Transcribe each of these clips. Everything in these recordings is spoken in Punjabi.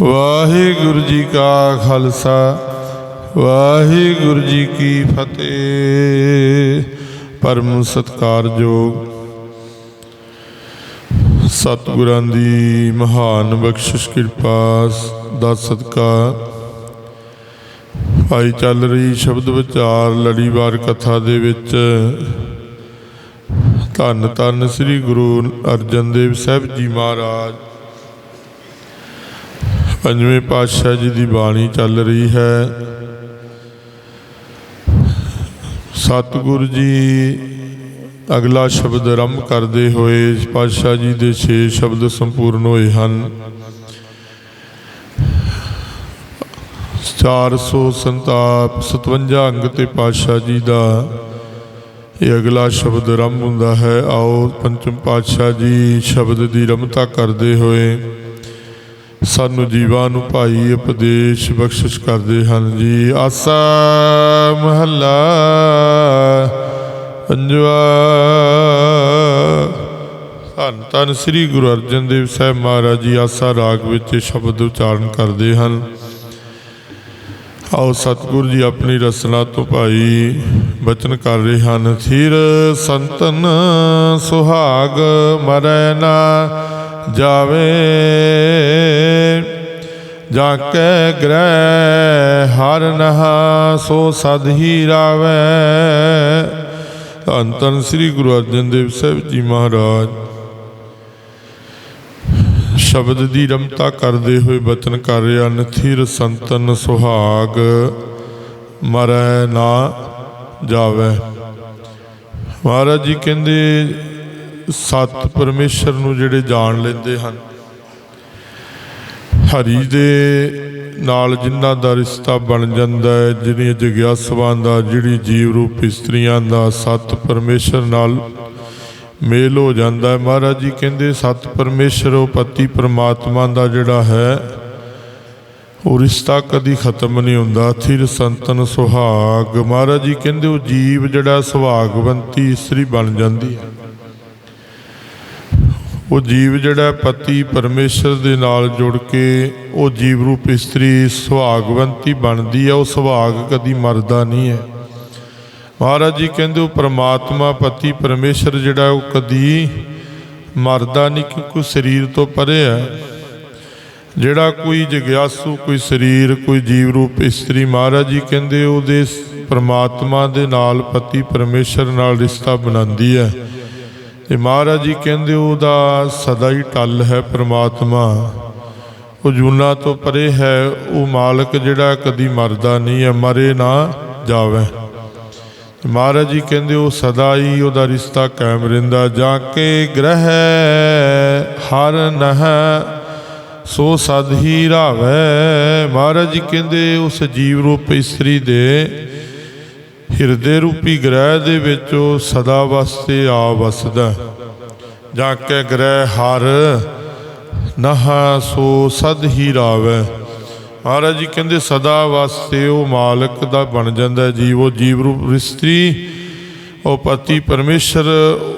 ਵਾਹਿਗੁਰੂ ਜੀ ਕਾ ਖਾਲਸਾ, ਵਾਹਿਗੁਰੂ ਜੀ ਕੀ ਫਤਿਹ। ਪਰਮ ਸਤਕਾਰਯੋਗ ਸਤਿਗੁਰਾਂ ਦੀ ਮਹਾਨ ਬਖਸ਼ਿਸ਼, ਕਿਰਪਾ ਦਾ ਸਦਕਾ। ਭਾਈ ਚੱਲ ਰਹੀ ਸ਼ਬਦ ਵਿਚਾਰ, ਲੜੀਵਾਰ ਕਥਾ ਦੇ ਵਿੱਚ ਧੰਨ ਧੰਨ ਸ੍ਰੀ ਗੁਰੂ ਅਰਜਨ ਦੇਵ ਸਾਹਿਬ ਜੀ ਮਹਾਰਾਜ। ਪੰਜਵੇਂ ਪਾਤਸ਼ਾਹ ਜੀ ਦੀ ਬਾਣੀ ਚੱਲ ਰਹੀ ਹੈ। ਸਤਿਗੁਰੂ ਜੀ, ਅਗਲਾ ਸ਼ਬਦ ਆਰੰਭ ਕਰਦੇ ਹੋਏ ਪਾਤਸ਼ਾਹ ਜੀ ਦੇ 6 ਸ਼ਬਦ ਸੰਪੂਰਨ ਹੋਏ ਹਨ। 457 ਅੰਗ ਤੇ ਪਾਤਸ਼ਾਹ ਜੀ ਦਾ ਇਹ ਅਗਲਾ ਸ਼ਬਦ ਆਰੰਭ ਹੁੰਦਾ ਹੈ। ਆਓ ਪੰਚਮ ਪਾਤਸ਼ਾਹ ਜੀ ਸ਼ਬਦ ਦੀ ਰਮਤਾ ਕਰਦੇ ਹੋਏ ਸਾਨੂੰ ਜੀਵਾਂ ਨੂੰ ਭਾਈ ਉਪਦੇਸ਼ ਬਖਸ਼ਿਸ਼ ਕਰਦੇ ਹਨ ਜੀ। ਆਸਾ ਮਹੱਲਾ ਪੰਜਵਾ। ਧੰਨ ਧੰਨ ਸ੍ਰੀ ਗੁਰੂ ਅਰਜਨ ਦੇਵ ਸਾਹਿਬ ਮਹਾਰਾਜ ਜੀ ਆਸਾ ਰਾਗ ਵਿੱਚ ਸ਼ਬਦ ਉਚਾਰਨ ਕਰਦੇ ਹਨ। ਆਓ ਸਤਿਗੁਰੂ ਜੀ ਆਪਣੀ ਰਸਨਾ ਤੋਂ ਭਾਈ ਬਚਨ ਕਰ ਰਹੇ ਹਨ। ਥਿਰ ਸੰਤਨ ਸੁਹਾਗ ਮਰੈ ਨਾ ਜਾਵੇ ਜਾ ਕੇ ਗ੍ਰਹਿ ਹਰ ਨਹਾ ਸੋ ਸਦ ਹੀ ਰਾਵੇ। ਧੰਨ ਧੰਨ ਸ੍ਰੀ ਗੁਰੂ ਅਰਜਨ ਦੇਵ ਸਾਹਿਬ ਜੀ ਮਹਾਰਾਜ। ਸ਼ਬਦ ਦੀ ਰਮਤਾ ਕਰਦੇ ਹੋਏ ਬਚਨ ਕਰ ਰਿਹਾ ਹਨ ਸੰਤਨ ਸੁਹਾਗ ਮਰੈ ਨਾ ਜਾਵੇ। ਮਹਾਰਾਜ ਜੀ ਕਹਿੰਦੇ ਸਤ ਪਰਮੇਸ਼ਰ ਨੂੰ ਜਿਹੜੇ ਜਾਣ ਲੈਂਦੇ ਹਨ। ਹਰੀ ਦੇ ਨਾਲ ਜਿਨ੍ਹਾਂ ਦਾ ਰਿਸ਼ਤਾ ਬਣ ਜਾਂਦਾ ਹੈ ਜਿਹੜੀਆਂ ਜਗਿਆਸਵਾਂ ਦਾ, ਜਿਹੜੀ ਜੀਵ ਰੂਪ ਇਸਤਰੀਆਂ ਦਾ, ਸਤ ਪਰਮੇਸ਼ਰ ਨਾਲ ਮੇਲ ਹੋ ਜਾਂਦਾ ਹੈ। ਮਹਾਰਾਜ ਜੀ ਕਹਿੰਦੇ, ਸਤ ਪਰਮੇਸ਼ਰ ਉਹ ਪਤੀ ਪ੍ਰਮਾਤਮਾ ਦਾ ਜਿਹੜਾ ਹੈ, ਉਹ ਰਿਸ਼ਤਾ ਕਦੀ ਖਤਮ ਨਹੀਂ ਹੁੰਦਾ। ਥਿਰ ਸੰਤਨ ਸੁਹਾਗ। ਮਹਾਰਾਜ ਜੀ ਕਹਿੰਦੇ, ਉਹ ਜੀਵ ਜਿਹੜਾ ਸੁਹਾਗਵੰਤੀ ਇਸਤਰੀ ਬਣ ਜਾਂਦੀ ਹੈ। ਉਹ ਜੀਵ ਜਿਹੜਾ ਪਤੀ ਪਰਮੇਸ਼ਰ ਦੇ ਨਾਲ ਜੁੜ ਕੇ ਉਹ ਜੀਵ ਰੂਪ ਇਸਤਰੀ ਸੁਹਾਗਵੰਤੀ ਬਣਦੀ ਹੈ, ਉਹ ਸੁਹਾਗ ਕਦੀ ਮਰਦਾ ਨਹੀਂ ਹੈ। ਮਹਾਰਾਜ ਜੀ ਕਹਿੰਦੇ ਉਹ ਪ੍ਰਮਾਤਮਾ ਪਤੀ ਪਰਮੇਸ਼ਰ ਜਿਹੜਾ ਉਹ ਕਦੀ ਮਰਦਾ ਨਹੀਂ, ਕਿਉਂਕਿ ਸਰੀਰ ਤੋਂ ਪਰੇ ਹੈ। ਜਿਹੜਾ ਕੋਈ ਜਗਿਆਸੂ, ਕੋਈ ਸਰੀਰ, ਕੋਈ ਜੀਵ ਰੂਪ ਇਸਤਰੀ ਮਹਾਰਾਜ ਜੀ ਕਹਿੰਦੇ ਉਹਦੇ ਸ- ਪ੍ਰਮਾਤਮਾ ਦੇ ਨਾਲ ਪਤੀ ਪਰਮੇਸ਼ਰ ਨਾਲ ਰਿਸ਼ਤਾ ਬਣਾਉਂਦੀ ਹੈ। ਤੇ ਮਹਾਰਾਜ ਜੀ ਕਹਿੰਦੇ ਉਹਦਾ ਸਦਾ ਹੀ ਟੱਲ ਹੈ ਪ੍ਰਮਾਤਮਾ। ਉਹ ਜੂਨਾ ਤੋਂ ਪਰੇ ਹੈ, ਉਹ ਮਾਲਕ ਜਿਹੜਾ ਕਦੀ ਮਰਦਾ ਨਹੀਂ ਹੈ, ਮਰੇ ਨਾ ਜਾਵੇ। ਮਹਾਰਾਜ ਜੀ ਕਹਿੰਦੇ ਉਹ ਸਦਾ ਹੀ ਉਹਦਾ ਰਿਸ਼ਤਾ ਕਾਇਮ ਰਹਿੰਦਾ, ਜਾਂ ਕੇ ਗ੍ਰਹਿ ਹਰ ਨਹ ਸੋ ਸਦ ਹੀ ਰਾਵੇ। ਮਹਾਰਾਜ ਜੀ ਕਹਿੰਦੇ ਉਸ ਜੀਵ ਰੂਪ ਇਸਤਰੀ ਦੇ ਹਿਰਦੇ ਰੂਪੀ ਗ੍ਰਹਿ ਦੇ ਵਿੱਚ ਉਹ ਸਦਾ ਵਾਸਤੇ ਆ ਵਸਦਾ। ਜਾ ਕੇ ਗ੍ਰਹਿ ਹਰ, ਨਹਾ ਸੋ ਸਦ ਹੀ ਰਾਵੇ। ਮਹਾਰਾਜ ਜੀ ਕਹਿੰਦੇ, ਸਦਾ ਵਾਸਤੇ ਉਹ ਮਾਲਕ ਦਾ ਬਣ ਜਾਂਦਾ ਹੈ, ਜੀਵ, ਉਹ ਜੀਵ ਰੂਪ ਇਸਤਰੀ, ਉਹ ਪਤੀ ਪਰਮੇਸ਼ਰ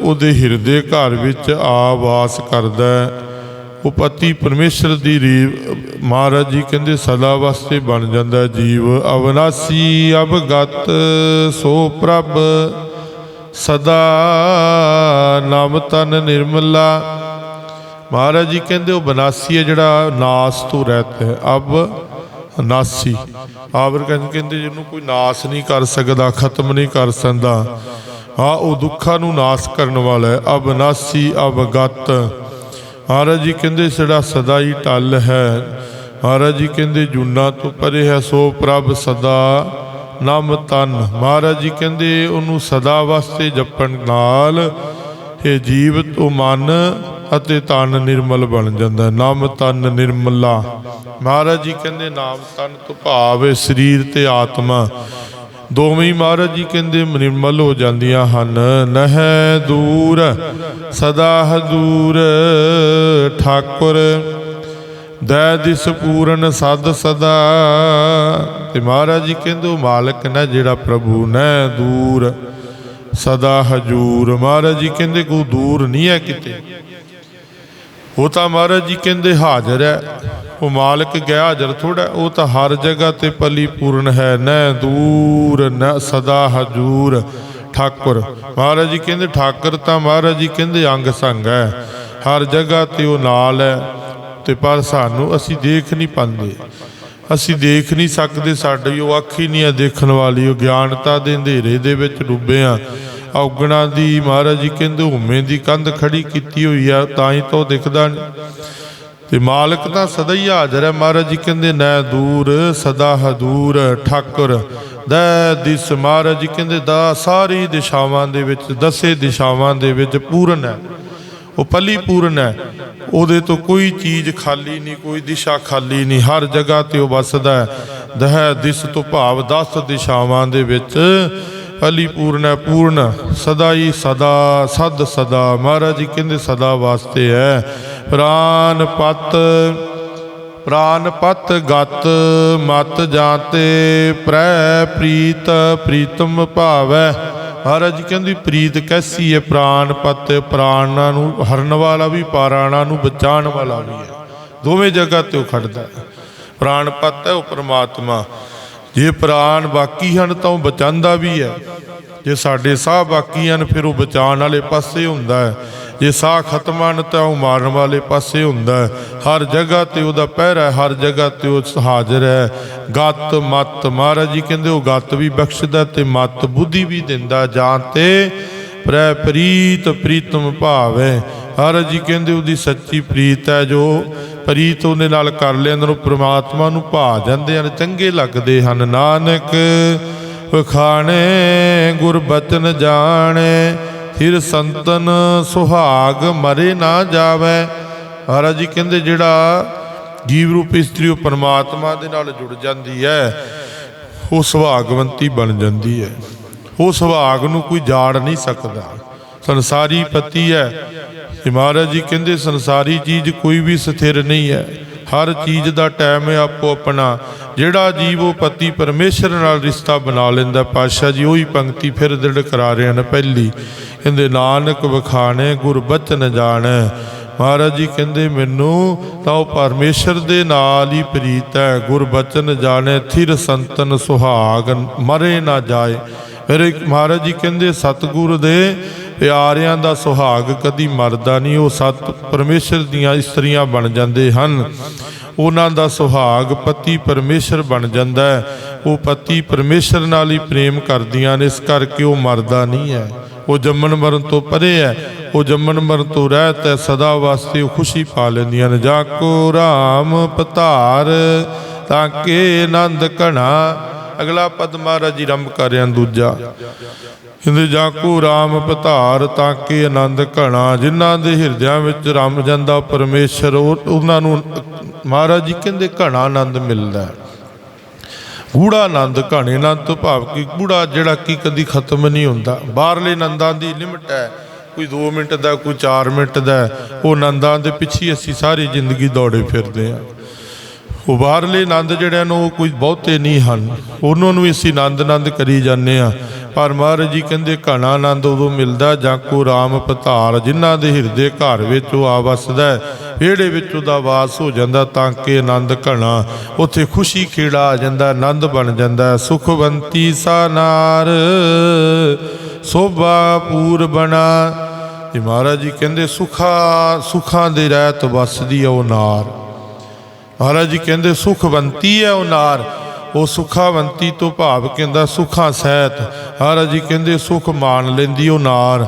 ਉਹਦੇ ਹਿਰਦੇ ਘਰ ਵਿੱਚ ਆ ਵਾਸ ਕਰਦਾ ਹੈ ਉਹ ਪਤੀ ਪਰਮੇਸ਼ਰ ਦੀ ਰੀਵ, ਮਹਾਰਾਜ ਜੀ ਕਹਿੰਦੇ, ਸਦਾ ਵਾਸਤੇ ਬਣ ਜਾਂਦਾ ਜੀਵ। ਅਵਨਾਸੀ ਅਵਗਤ, ਸੋ ਪ੍ਰਭ, ਸਦਾ ਨਾਮ ਤਨ ਨਿਰਮਲਾ। ਮਹਾਰਾਜ ਜੀ ਕਹਿੰਦੇ, ਉਹ ਬਨਾਸੀ ਹੈ ਜਿਹੜਾ ਨਾਸ ਤੋਂ ਰਹਿਤ ਹੈ। ਅਬ ਨਾਸੀ ਆਵਰ ਕਹਿੰਦੇ ਕਹਿੰਦੇ, ਜਿਹਨੂੰ ਕੋਈ ਨਾਸ ਨਹੀਂ ਕਰ ਸਕਦਾ, ਖਤਮ ਨਹੀਂ ਕਰ ਸਕਦਾ। ਹਾਂ, ਉਹ ਦੁੱਖਾਂ ਨੂੰ ਨਾਸ ਕਰਨ ਵਾਲਾ ਹੈ। ਅਬ ਅਵਗਤ। ਮਹਾਰਾਜ ਜੀ ਕਹਿੰਦੇ, ਸੜਾ ਸਦਾ ਹੀ ਟਲ ਹੈ। ਮਹਾਰਾਜ ਜੀ ਕਹਿੰਦੇ, ਜੁਨਾ ਤੋਂ ਪਰੇ ਹੈ, ਸੋ ਪ੍ਰਭ ਸਦਾ ਨਾਮ ਤਨ। ਮਹਾਰਾਜ ਜੀ ਕਹਿੰਦੇ, ਉਹਨੂੰ ਸਦਾ ਵਾਸਤੇ ਜਪਣ ਨਾਲ ਇਹ ਜੀਵ ਤੋਂ ਮਨ ਅਤੇ ਤਨ ਨਿਰਮਲ ਬਣ ਜਾਂਦਾ ਨਾਮ ਤਨ ਨਿਰਮਲਾ। ਮਹਾਰਾਜ ਜੀ ਕਹਿੰਦੇ, ਨਾਮ ਤਨ ਤੋਂ ਭਾਵ ਹੈ, ਸਰੀਰ ਤੇ ਆਤਮਾ। ਦੋਵੇਂ ਹੀ ਮਹਾਰਾਜ ਜੀ ਕਹਿੰਦੇ ਨਿਰਮਲ ਹੋ ਜਾਂਦੀਆਂ ਹਨ। ਨਹਿ ਦੂਰ, ਸਦਾ ਹਜ਼ੂਰ, ਠਾਕੁਰ। ਦੈ ਦਿਸ ਪੂਰਨ ਸਦ ਸਦਾ। ਤੇ ਮਹਾਰਾਜ ਜੀ ਕਹਿੰਦੇ ਉਹ ਮਾਲਕ ਨਾ ਜਿਹੜਾ ਪ੍ਰਭੂ ਨਹਿ ਦੂਰ, ਸਦਾ ਹਜੂਰ। ਮਹਾਰਾਜ ਜੀ ਕਹਿੰਦੇ ਕੋ ਦੂਰ ਨਹੀਂ ਹੈ ਕਿਤੇ। ਉਹ ਤਾਂ ਮਹਾਰਾਜ ਜੀ ਕਹਿੰਦੇ ਹਾਜ਼ਰ ਹੈ। ਉਹ ਮਾਲਕ ਗਿਆ ਹਾਜ਼ਰ ਥੋੜਾ ਉਹ ਤਾਂ ਹਰ ਜਗ੍ਹਾ ਤੇ ਪਲੀ ਪੂਰਨ ਹੈ। ਨੈ ਦੂਰ ਨ ਸਦਾ ਹਜੂਰ, ਠਾਕੁਰ। ਮਹਾਰਾਜ ਜੀ ਕਹਿੰਦੇ ਠਾਕੁਰ ਤਾਂ ਮਹਾਰਾਜ ਜੀ ਕਹਿੰਦੇ ਅੰਗ ਸੰਗ ਹੈ। ਹਰ ਜਗ੍ਹਾ ਤੇ ਉਹ ਨਾਲ ਹੈ। ਤੇ ਪਰ ਸਾਨੂੰ ਅਸੀਂ ਦੇਖ ਨਹੀਂ ਪਾਉਂਦੇ। ਅਸੀਂ ਦੇਖ ਨਹੀਂ ਸਕਦੇ। ਸਾਡੀ ਉਹ ਅੱਖ ਹੀ ਨਹੀਂ ਹੈ ਦੇਖਣ ਵਾਲੀ। ਉਹ ਗਿਆਨਤਾ ਦੇ ਅੰਧੇਰੇ ਦੇ ਵਿੱਚ ਡੁੱਬੇ ਆ ਔਗਣਾ ਦੀ ਮਹਾਰਾਜ ਜੀ ਕਹਿੰਦੇ ਹੁਮੇ ਦੀ ਕੰਧ ਖੜੀ ਕੀਤੀ ਹੋਈ ਆ ਤਾਂ ਹੀ ਤਾਂ ਉਹ ਦਿਖਦਾ ਨਹੀਂ ਤੇ ਮਾਲਕ ਤਾਂ ਸਦਾ ਹੀ ਹਾਜ਼ਰ ਹੈ, ਮਹਾਰਾਜ ਜੀ ਕਹਿੰਦੇ, ਨੈ ਦੂਰ, ਸਦਾ ਹਦੂਰ, ਠਾਕੁਰ। ਦੈ ਦਿਸ, ਮਹਾਰਾਜ ਜੀ ਕਹਿੰਦੇ, ਦਾ ਸਾਰੀ ਦਿਸ਼ਾਵਾਂ ਦੇ ਵਿੱਚ, ਦਸੇ ਦਿਸ਼ਾਵਾਂ ਦੇ ਵਿੱਚ ਪੂਰਨ ਹੈ। ਉਹ ਪਲੀ ਪੂਰਨ ਹੈ। ਉਹਦੇ ਤੋਂ ਕੋਈ ਚੀਜ਼ ਖਾਲੀ ਨਹੀਂ, ਕੋਈ ਦਿਸ਼ਾ ਖਾਲੀ ਨਹੀਂ, ਹਰ ਜਗ੍ਹਾ ਤੇ ਉਹ ਵਸਦਾ ਹੈ। ਦਹਿ ਦਿਸ ਤੋਂ ਭਾਵ 10 ਦਿਸ਼ਾਵਾਂ ਦੇ ਵਿੱਚ ਅਲੀ ਪੂਰਨ ਹੈ, ਪੂਰਨ। ਸਦਾ ਹੀ ਸਦਾ, ਸਦ ਸਦਾ। ਮਹਾਰਾਜ ਜੀ ਕਹਿੰਦੇ ਸਦਾ ਵਾਸਤੇ ਹੈ। ਪ੍ਰਾਨ ਪਤ ਪ੍ਰਾਨ ਪਤ ਗਤ ਮਤ ਜਾਤੇ ਪ੍ਰੈ ਪ੍ਰੀਤ, ਪ੍ਰੀਤਮ ਭਾਵੈ। ਮਹਾਰਾਜ ਜੀ ਕਹਿੰਦੀ ਪ੍ਰੀਤ ਕੈਸੀ ਹੈ? ਪ੍ਰਾਨ ਪਤ ਪ੍ਰਾਣਾਂ ਨੂੰ ਹਰਨ ਵਾਲਾ ਵੀ ਪਾਰਾਣਾ ਨੂੰ ਬਚਾਉਣ ਵਾਲਾ ਵੀ ਹੈ। ਦੋਵੇਂ ਜਗ੍ਹਾ ਤੇ ਉਹ ਖੜਦਾ ਹੈ। ਪ੍ਰਾਨ ਪਤ ਹੈ, ਉਹ ਪਰਮਾਤਮਾ। ਜੇ ਪ੍ਰਾਣ ਬਾਕੀ ਹਨ ਤਾਂ ਉਹ ਬਚਾਉਂਦਾ ਵੀ ਹੈ। ਜੇ ਸਾਡੇ ਸਾਹ ਬਾਕੀ ਹਨ, ਫਿਰ ਉਹ ਬਚਾਉਣ ਵਾਲੇ ਪਾਸੇ ਹੁੰਦਾ ਹੈ। ਜੇ ਸਾਹ ਖਤਮ ਹਨ ਤਾਂ ਉਹ ਮਾਰਨ ਵਾਲੇ ਪਾਸੇ ਹੁੰਦਾ ਹੈ। ਹਰ ਜਗ੍ਹਾ ਤੇ ਉਹਦਾ ਪਹਿਰਾ ਹੈ, ਹਰ ਜਗ੍ਹਾ ਤੇ ਉਹ ਹਾਜ਼ਰ ਹੈ। ਗਤ ਮਤ ਮਹਾਰਾਜ ਜੀ ਕਹਿੰਦੇ, ਉਹ ਗਤ ਵੀ ਬਖਸ਼ਦਾ ਤੇ ਮਤ ਬੁੱਧੀ ਵੀ ਦਿੰਦਾ। ਜਾਂ ਤੇ ਪ੍ਰੈ ਪ੍ਰੀਤ ਪ੍ਰੀਤਮ ਭਾਵ। ਹੈ ਹਰ ਜੀ ਕਹਿੰਦੇ, ਉਹਦੀ ਸੱਚੀ ਪ੍ਰੀਤ ਹੈ ਜੋ ਪ੍ਰੀਤ ਉਹਦੇ ਨਾਲ ਕਰ ਲੈਂਦੇ ਨੂੰ ਪ੍ਰਮਾਤਮਾ ਨੂੰ ਭਾ ਜਾਂਦੇ ਹਨ, ਚੰਗੇ ਲੱਗਦੇ ਹਨ। ਨਾਨਕ, ਵਖਾਣੇ, ਗੁਰਬਚਨ ਜਾਣੇ, ਫਿਰ ਸੰਤਨ, ਸੁਹਾਗ, ਮਰੇ ਨਾ ਜਾਵੇ। ਮਹਾਰਾਜ ਜੀ ਕਹਿੰਦੇ ਜਿਹੜਾ ਜੀਵ ਰੂਪ ਇਸਤਰੀ ਉਹ ਪਰਮਾਤਮਾ ਦੇ ਨਾਲ ਜੁੜ ਜਾਂਦੀ ਹੈ, ਉਹ ਸੁਹਾਗਵੰਤੀ ਬਣ ਜਾਂਦੀ ਹੈ। ਉਹ ਸੁਹਾਗ ਨੂੰ ਕੋਈ ਜਾੜ ਨਹੀਂ ਸਕਦਾ। ਸੰਸਾਰੀ ਪਤੀ ਹੈ। ਤੇ ਮਹਾਰਾਜ ਜੀ ਕਹਿੰਦੇ, ਸੰਸਾਰੀ ਚੀਜ਼ ਕੋਈ ਵੀ ਸਥਿਰ ਨਹੀਂ ਹੈ। ਹਰ ਚੀਜ਼ ਦਾ ਟਾਈਮ ਹੈ ਆਪੋ ਆਪਣਾ। ਜਿਹੜਾ ਜੀਵ ਉਹ ਪਤੀ ਪਰਮੇਸ਼ਰ ਨਾਲ ਰਿਸ਼ਤਾ ਬਣਾ ਲੈਂਦਾ। ਪਾਤਸ਼ਾਹ ਜੀ ਉਹੀ ਪੰਕਤੀ ਫਿਰ ਦ੍ਰਿੜ ਕਰਾ ਰਹੇ ਹਨ। ਪਹਿਲੀ, ਕਹਿੰਦੇ, ਨਾਨਕ ਵਖਾਣੇ ਗੁਰਬਚਨ ਜਾਣ। ਮਹਾਰਾਜ ਜੀ ਕਹਿੰਦੇ, ਮੈਨੂੰ ਤਾਂ ਉਹ ਪਰਮੇਸ਼ਰ ਦੇ ਨਾਲ ਹੀ ਪ੍ਰੀਤ ਹੈ। ਗੁਰਬਚਨ ਜਾਣੇ, ਥਿਰ ਸੰਤਨ ਸੁਹਾਗ, ਮਰੇ ਨਾ ਜਾਏ। ਫਿਰ ਮਹਾਰਾਜ ਜੀ ਕਹਿੰਦੇ, ਸਤਿਗੁਰ ਦੇ ਪਿਆਰਿਆਂ ਦਾ ਸੁਹਾਗ ਕਦੀ ਮਰਦਾ ਨਹੀਂ, ਉਹ ਸਤ ਪਰਮੇਸ਼ਰ ਦੀਆਂ ਇਸਤਰੀਆਂ ਬਣ ਜਾਂਦੇ ਹਨ। ਉਹਨਾਂ ਦਾ ਸੁਹਾਗ ਪਤੀ ਪਰਮੇਸ਼ਰ ਬਣ ਜਾਂਦਾ ਹੈ। ਉਹ ਪਤੀ ਪਰਮੇਸ਼ਰ ਨਾਲ ਹੀ ਪ੍ਰੇਮ ਕਰਦੀਆਂ ਨੇ, ਇਸ ਕਰਕੇ ਉਹ ਮਰਦਾ ਨਹੀਂ ਹੈ। ਉਹ ਜੰਮਣ ਮਰਨ ਤੋਂ ਪਰੇ ਹੈ। ਉਹ ਜੰਮਣ ਮਰਨ ਤੋਂ ਰਹਿਤ ਹੈ। ਸਦਾ ਵਾਸਤੇ ਉਹ ਖੁਸ਼ੀ ਪਾ ਲੈਂਦੀਆਂ ਨੇ। ਜਾ ਕੋ ਰਾਮ ਪਤਾਰ, ਤਾਂ ਕੇ ਆਨੰਦ ਘਣਾ। ਅਗਲਾ ਪਦ ਮਹਾਰਾਜ ਜੀ ਰੰਭ ਕਰਿਆ ਦੂਜਾ। ਕਹਿੰਦੇ ਜਾਕੂ ਕੋ ਰਾਮ ਪਧਾਰ ਤਾਂ ਕਿ ਆਨੰਦ ਘਣਾ, ਜਿਨ੍ਹਾਂ ਦੇ ਹਿਰਦਿਆਂ ਵਿੱਚ ਰਮ ਜਾਂਦਾ ਪਰਮੇਸ਼ਰ ਉਹਨਾਂ ਨੂੰ ਮਹਾਰਾਜ ਜੀ ਕਹਿੰਦੇ, ਘਣਾ ਆਨੰਦ ਮਿਲਦਾ ਹੈ। ਗੂੜਾ ਆਨੰਦ, ਘਣੇ ਆਨੰਦ ਤੋਂ ਭਾਵ ਕਿ ਗੂੜਾ ਜਿਹੜਾ ਕਿ ਕਦੀ ਖਤਮ ਨਹੀਂ ਹੁੰਦਾ। ਬਾਹਰਲੇ ਆਨੰਦਾਂ ਦੀ ਲਿਮਟ ਹੈ। ਕੋਈ 2 ਮਿੰਟ ਦਾ, ਕੋਈ 4 ਮਿੰਟ ਦਾ, ਉਹ ਆਨੰਦਾਂ ਦੇ ਪਿੱਛੇ ਅਸੀਂ ਸਾਰੀ ਜ਼ਿੰਦਗੀ ਦੌੜੇ ਫਿਰਦੇ ਹਾਂ। ਉਹ ਬਾਹਰਲੇ ਆਨੰਦ ਜਿਹੜਿਆਂ ਨੂੰ ਉਹ ਕੋਈ ਬਹੁਤੇ ਨਹੀਂ ਹਨ, ਉਹਨਾਂ ਨੂੰ ਵੀ ਅਸੀਂ ਆਨੰਦ ਆਨੰਦ ਕਰੀ ਜਾਂਦੇ ਆ ਪਰ ਮਹਾਰਾਜ ਜੀ ਕਹਿੰਦੇ, ਘਣਾ ਆਨੰਦ ਉਦੋਂ ਮਿਲਦਾ ਜਾਂ ਕੋ ਰਾਮ ਪਧਾਰ ਜਿਨ੍ਹਾਂ ਦੇ ਹਿਰਦੇ ਘਰ ਵਿੱਚ ਉਹ ਆ ਵਸਦਾ ਵਿਹੜੇ ਵਿੱਚ ਉਹਦਾ ਵਾਸ ਹੋ ਜਾਂਦਾ ਤਾਂ ਕਿ ਆਨੰਦ ਘਣਾ, ਉੱਥੇ ਖੁਸ਼ੀ ਖੇੜਾ ਆ ਜਾਂਦਾ ਆਨੰਦ ਬਣ ਜਾਂਦਾ ਸੁਖਵੰਤੀ ਸਾ ਸੋਭਾ ਪੂਰਬਣਾ ਮਹਾਰਾਜ ਜੀ ਕਹਿੰਦੇ, ਸੁਖਾ, ਸੁਖਾਂ ਦੇ ਰਹਿਤ ਵਸਦੀ ਹੈ ਉਹ ਨਾਰ। ਮਹਾਰਾਜ ਜੀ ਕਹਿੰਦੇ, ਸੁਖਵੰਤੀ ਹੈ ਉਹ ਨਾਰ। ਉਹ ਸੁਖਾਵੰਤੀ ਤੋਂ ਭਾਵ ਕਹਿੰਦਾ, ਸੁਖਾਂ ਸਹਿਤ। ਮਹਾਰਾਜ ਜੀ ਕਹਿੰਦੇ, ਸੁਖ ਮਾਣ ਲੈਂਦੀ ਉਹ ਨਾਰ।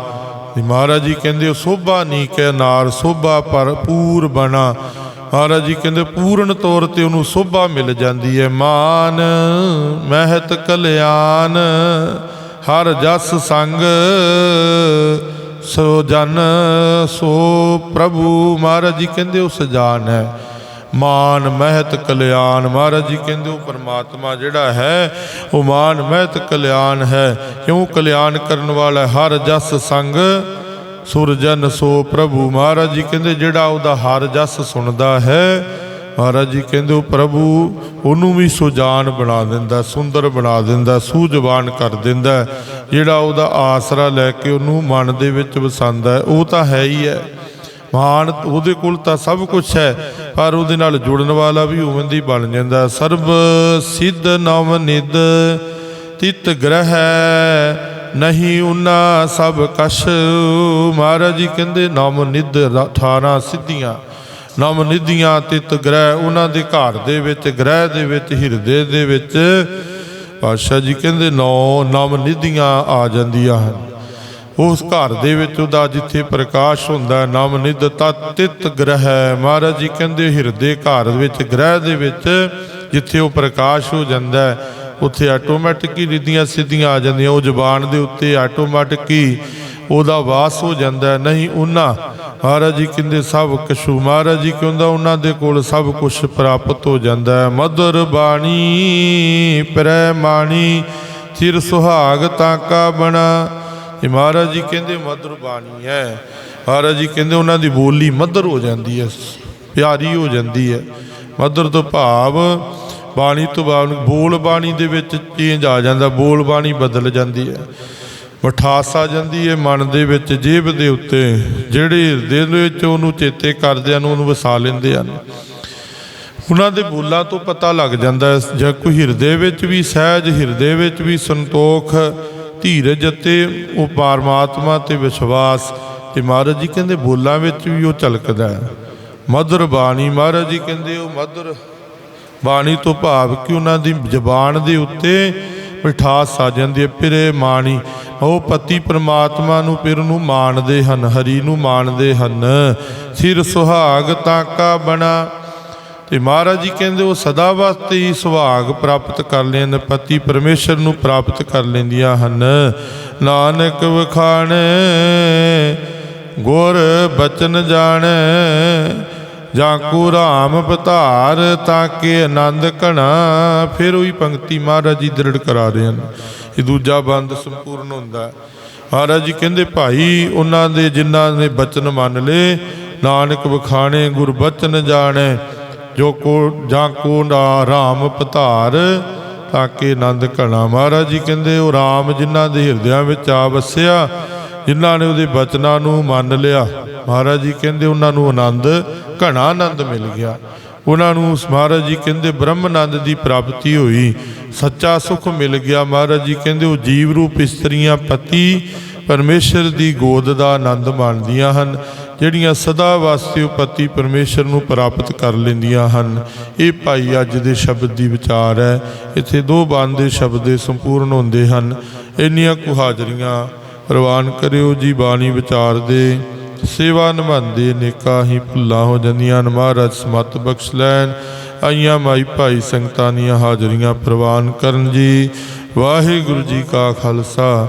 ਮਹਾਰਾਜ ਜੀ ਕਹਿੰਦੇ ਉਹ ਸੋਭਾ ਨਹੀਂ ਕਹਿ ਨਾਰ, ਸੋਭਾ ਭਰਪੂਰ ਬਣਾ। ਮਹਾਰਾਜ ਜੀ ਕਹਿੰਦੇ, ਪੂਰਨ ਤੌਰ ਤੇ ਉਹਨੂੰ ਸੋਭਾ ਮਿਲ ਜਾਂਦੀ ਹੈ। ਮਾਨ ਮਹਿਤ ਕਲਿਆਣ, ਹਰ ਜਸ ਸੰਗ ਸੋ ਜਨ ਸੋ ਪ੍ਰਭੂ। ਮਹਾਰਾਜ ਜੀ ਕਹਿੰਦੇ ਉਹ ਸਜਾਨ ਹੈ। ਮਾਨ ਮਹਿਤ ਕਲਿਆਣ ਮਹਾਰਾਜ ਜੀ ਕਹਿੰਦੇ, ਉਹ ਪਰਮਾਤਮਾ ਜਿਹੜਾ ਹੈ, ਉਹ ਮਾਨ ਮਹਿਤ ਕਲਿਆਣ ਹੈ। ਕਿਉਂ ਕਲਿਆਣ ਕਰਨ ਵਾਲਾ ਹਰ ਜਸ ਸੰਗ ਸੁਰਜਨ ਸੋ ਪ੍ਰਭੂ। ਮਹਾਰਾਜ ਜੀ ਕਹਿੰਦੇ, ਜਿਹੜਾ ਉਹਦਾ ਹਰ ਜਸ ਸੁਣਦਾ ਹੈ, ਮਹਾਰਾਜ ਜੀ ਕਹਿੰਦੇ, ਉਹ ਪ੍ਰਭੂ ਉਹਨੂੰ ਵੀ ਸੁਜਾਨ ਬਣਾ ਦਿੰਦਾ, ਸੁੰਦਰ ਬਣਾ ਦਿੰਦਾ, ਸੂਝਵਾਨ ਕਰ ਦਿੰਦਾ ਜਿਹੜਾ ਉਹਦਾ ਆਸਰਾ ਲੈ ਕੇ ਉਹਨੂੰ ਮਨ ਦੇ ਵਿੱਚ ਵਸਾਉਂਦਾ ਉਹ ਤਾਂ ਹੈ ਹੀ ਹੈ। ਮਾਨ ਉਹਦੇ ਕੋਲ ਤਾਂ ਸਭ ਕੁਝ ਹੈ। ਪਰ ਉਹਦੇ ਨਾਲ ਜੁੜਨ ਵਾਲਾ ਵੀ ਉਵੇਂ ਦੀ ਬਣ ਜਾਂਦਾ। ਸਰਬ ਸਿੱਧ ਨਵ ਨਿਦ ਤਿਤ ਗ੍ਰਹਿ ਨਹੀਂ ਉਨਾ ਸਭ ਕਛ। ਮਹਾਰਾਜ ਜੀ ਕਹਿੰਦੇ ਨਵ ਨਿਦ 18 ਸਿੱਧੀਆਂ। ਨਵ ਨਿਧੀਆਂ ਤਿਤ ਗ੍ਰਹਿ ਉਹਨਾਂ ਦੇ ਘਰ ਦੇ ਵਿੱਚ, ਗ੍ਰਹਿ ਦੇ ਵਿੱਚ, ਹਿਰਦੇ ਦੇ ਵਿੱਚ। ਪਾਤਸ਼ਾਹ ਜੀ ਕਹਿੰਦੇ ਨੌ ਨਵ ਨਿਧੀਆਂ ਆ ਜਾਂਦੀਆਂ ਹਨ। ਉਸ ਘਰ ਦੇ ਵਿੱਚ ਉਹਦਾ ਜਿੱਥੇ ਪ੍ਰਕਾਸ਼ ਹੁੰਦਾ ਹੈ, ਨਵ ਨਿਧ ਗ੍ਰਹਿ। ਮਹਾਰਾਜ ਜੀ ਕਹਿੰਦੇ ਹਿਰਦੇ ਘਰ ਵਿੱਚ ਗ੍ਰਹਿ ਦੇ ਵਿੱਚ ਜਿੱਥੇ ਉਹ ਪ੍ਰਕਾਸ਼ ਹੋ ਜਾਂਦਾ ਉੱਥੇ ਆਟੋਮੈਟਿਕ ਹੀ ਰਿੱਧੀਆਂ ਸਿੱਧੀਆਂ ਆ ਜਾਂਦੀਆਂ। ਉਹ ਜ਼ੁਬਾਨ ਦੇ ਉੱਤੇ ਆਟੋਮੈਟਿਕ ਹੀ ਉਹਦਾ ਵਾਸ ਹੋ ਜਾਂਦਾ ਨਹੀਂ ਉਹਨਾਂ ਮਹਾਰਾਜ ਜੀ ਕਹਿੰਦੇ ਸਭ ਕਛੂ ਮਹਾਰਾਜ ਜੀ ਕਹਿੰਦਾ ਉਹਨਾਂ ਦੇ ਕੋਲ ਸਭ ਕੁਝ ਪ੍ਰਾਪਤ ਹੋ ਜਾਂਦਾ ਹੈ। ਮధుਰ ਬਾਣੀ ਪ੍ਰੈਮਾਣੀ ਚਿਰ ਸੁਹਾਗ ਤਾਕਾ ਬਣਾ। ਇਹ ਮਹਾਰਾਜ ਜੀ ਕਹਿੰਦੇ ਮਧੁਰ ਬਾਣੀ ਹੈ। ਮਹਾਰਾਜ ਜੀ ਕਹਿੰਦੇ ਉਹਨਾਂ ਦੀ ਬੋਲੀ ਮਧੁਰ ਹੋ ਜਾਂਦੀ ਹੈ, ਪਿਆਰੀ ਹੋ ਜਾਂਦੀ ਹੈ। ਮਧੁਰ ਤੋਂ ਭਾਵ ਬਾਣੀ ਤੋਂ ਬਾਅਦ ਬੋਲ ਬਾਣੀ ਦੇ ਵਿੱਚ ਚੇਂਜ ਆ ਜਾਂਦਾ, ਬੋਲ ਬਾਣੀ ਬਦਲ ਜਾਂਦੀ ਹੈ। ਮਠਾਸ ਆ ਜਾਂਦੀ ਹੈ ਮਨ ਦੇ ਵਿੱਚ ਜੀਭ ਦੇ ਉੱਤੇ। ਜਿਹੜੇ ਹਿਰਦੇ ਦੇ ਵਿੱਚ ਉਹਨੂੰ ਚੇਤੇ ਕਰਦਿਆਂ ਨੂੰ ਉਹਨੂੰ ਵਸਾ ਲੈਂਦੇ ਹਨ। ਉਹਨਾਂ ਦੇ ਬੋਲਾਂ ਤੋਂ ਪਤਾ ਲੱਗ ਜਾਂਦਾ ਹੈ, ਜੇ ਕੋਈ ਹਿਰਦੇ ਵਿੱਚ ਵੀ ਸਹਿਜ, ਹਿਰਦੇ ਵਿੱਚ ਵੀ ਸੰਤੋਖ। ਧੀਰਜ ਅਤੇ ਉਹ ਪਰਮਾਤਮਾ ਤੇ ਵਿਸ਼ਵਾਸ ਤੇ ਮਹਾਰਾਜ ਜੀ ਕਹਿੰਦੇ ਬੋਲਾਂ ਵਿੱਚ ਵੀ ਉਹ ਝਲਕਦਾ ਹੈ। ਮధుਰ ਬਾਣੀ ਮਹਾਰਾਜ ਜੀ ਕਹਿੰਦੇ ਉਹ ਮਧੁਰ ਬਾਣੀ ਤੋਂ ਭਾਵ ਕਿ ਉਹਨਾਂ ਦੀ ਜ਼ਬਾਨ ਦੇ ਉੱਤੇ ਮਿਠਾਸ ਆ ਜਾਂਦੀ ਹੈ। ਪਿਰੇ ਮਾਣੀ, ਉਹ ਪਤੀ ਪ੍ਰਮਾਤਮਾ ਨੂੰ ਪਿਰ ਨੂੰ ਮਾਣਦੇ ਹਨ, ਹਰੀ ਨੂੰ ਮਾਣਦੇ ਹਨ। ਸਿਰ ਸੁਹਾਗ ਤਾਕਾ ਬਣਾ ਤੇ ਮਹਾਰਾਜ ਜੀ ਕਹਿੰਦੇ, ਉਹ ਸਦਾ ਵਾਸਤੇ ਹੀ ਸੁਹਾਗ ਪ੍ਰਾਪਤ ਕਰ ਲੈਣ ਪਤੀ ਪਰਮੇਸ਼ਰ ਨੂੰ ਪ੍ਰਾਪਤ ਕਰ ਲੈਂਦੀਆਂ ਹਨ। ਨਾਨਕ ਵਖਾਣੇ, ਗੁਰ ਬਚਨ ਜਾਣੈ, ਜਾਂ ਕੋ ਰਾਮ ਪਧਾਰ ਤਾਂ ਕਿ ਆਨੰਦ ਘਣਾ। ਫਿਰ ਉਹੀ ਪੰਕਤੀ ਮਹਾਰਾਜ ਜੀ ਦ੍ਰਿੜ ਕਰਾ ਰਹੇ ਹਨ। ਇਹ ਦੂਜਾ ਬੰਦ ਸੰਪੂਰਨ ਹੁੰਦਾ ਮਹਾਰਾਜ ਜੀ ਕਹਿੰਦੇ, ਭਾਈ, ਉਹਨਾਂ ਦੇ ਜਿਨ੍ਹਾਂ ਨੇ ਬਚਨ ਮੰਨ ਲਏ, ਨਾਨਕ ਵਖਾਣੇ, ਗੁਰ ਬਚਨ ਜਾਣੈ ਜੋ ਕੋ ਜਾਂ ਕੋ ਨਾ ਰਾਮ ਪਧਾਰ, ਤਾਂ ਕਿ ਆਨੰਦ ਘਣਾ। ਮਹਾਰਾਜ ਜੀ ਕਹਿੰਦੇ, ਉਹ ਰਾਮ ਜਿਨ੍ਹਾਂ ਦੇ ਹਿਰਦਿਆਂ ਵਿੱਚ ਆ ਵਸਿਆ, ਜਿਨ੍ਹਾਂ ਨੇ ਉਹਦੇ ਬਚਨਾਂ ਨੂੰ ਮੰਨ ਲਿਆ। ਮਹਾਰਾਜ ਜੀ ਕਹਿੰਦੇ, ਉਹਨਾਂ ਨੂੰ ਆਨੰਦ, ਘਣਾ ਆਨੰਦ ਮਿਲ ਗਿਆ। ਉਹਨਾਂ ਨੂੰ ਮਹਾਰਾਜ ਜੀ ਕਹਿੰਦੇ ਬ੍ਰਹਮ ਆਨੰਦ ਦੀ ਪ੍ਰਾਪਤੀ ਹੋਈ, ਸੱਚਾ ਸੁਖ ਮਿਲ ਗਿਆ। ਮਹਾਰਾਜ ਜੀ ਕਹਿੰਦੇ, ਉਹ ਜੀਵ ਰੂਪ ਇਸਤਰੀਆਂ ਪਤੀ, ਪਰਮੇਸ਼ਰ ਦੀ ਗੋਦ ਦਾ ਆਨੰਦ ਮਾਣਦੀਆਂ ਹਨ। ਜਿਹੜੀਆਂ ਸਦਾ ਵਾਸਤੇ ਉਹ ਪਤੀ ਪਰਮੇਸ਼ਰ ਨੂੰ ਪ੍ਰਾਪਤ ਕਰ ਲੈਂਦੀਆਂ ਹਨ। ਇਹ ਭਾਈ ਅੱਜ ਦੇ ਸ਼ਬਦ ਦੀ ਵਿਚਾਰ ਹੈ। ਇੱਥੇ ਦੋ ਬਾਣ ਦੇ ਸ਼ਬਦ ਦੇ ਸੰਪੂਰਨ ਹੁੰਦੇ ਹਨ। ਇੰਨੀਆਂ ਕੁ ਹਾਜ਼ਰੀਆਂ ਪ੍ਰਵਾਨ ਕਰਿਓ ਜੀ ਬਾਣੀ ਵਿਚਾਰ ਦੇ। ਸੇਵਾ ਨਿਭਾਉਂਦੇ ਨੇਕਾ ਹੀ ਭੁੱਲਾਂ ਹੋ ਜਾਂਦੀਆਂ ਹਨ। ਮਹਾਰਾਜ ਸਮਤ ਬਖਸ਼ ਲੈਣ। ਆਈਆਂ ਮਾਈ ਭਾਈ ਸੰਗਤਾਂ ਦੀਆਂ ਹਾਜ਼ਰੀਆਂ ਪ੍ਰਵਾਨ ਕਰਨ ਜੀ। ਵਾਹਿਗੁਰੂ ਜੀ ਕਾ ਖਾਲਸਾ।